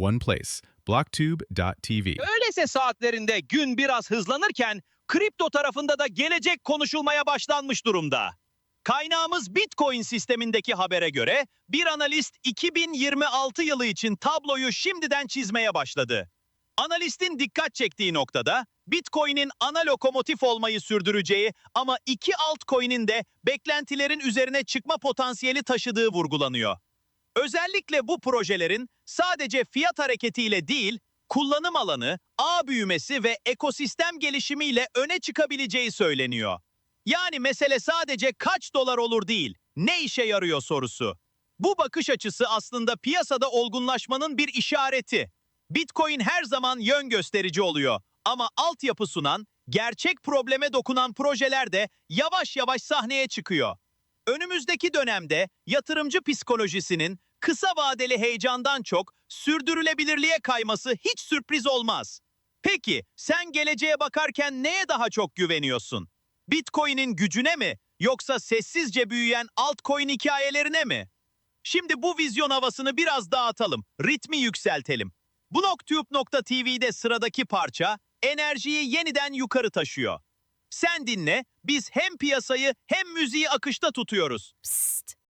one place. Blocktube.tv. Öylese saatlerinde gün biraz hızlanırken kripto tarafında da gelecek konuşulmaya başlanmış durumda. Kaynağımız Bitcoin sistemindeki habere göre bir analist 2026 yılı için tabloyu şimdiden çizmeye başladı. Analistin dikkat çektiği noktada Bitcoin'in ana lokomotif olmayı sürdüreceği ama iki altcoin'in de beklentilerin üzerine çıkma potansiyeli taşıdığı vurgulanıyor. Özellikle bu projelerin sadece fiyat hareketiyle değil, kullanım alanı, ağ büyümesi ve ekosistem gelişimiyle öne çıkabileceği söyleniyor. Yani mesele sadece kaç dolar olur değil, ne işe yarıyor sorusu. Bu bakış açısı aslında piyasada olgunlaşmanın bir işareti. Bitcoin her zaman yön gösterici oluyor ama altyapı sunan, gerçek probleme dokunan projeler de yavaş yavaş sahneye çıkıyor. Önümüzdeki dönemde yatırımcı psikolojisinin kısa vadeli heyecandan çok sürdürülebilirliğe kayması hiç sürpriz olmaz. Peki sen geleceğe bakarken neye daha çok güveniyorsun? Bitcoin'in gücüne mi yoksa sessizce büyüyen altcoin hikayelerine mi? Şimdi bu vizyon havasını biraz dağıtalım, ritmi yükseltelim. Blocktube.tv'de sıradaki parça enerjiyi yeniden yukarı taşıyor. Sen dinle, biz hem piyasayı hem müziği akışta tutuyoruz. Psst.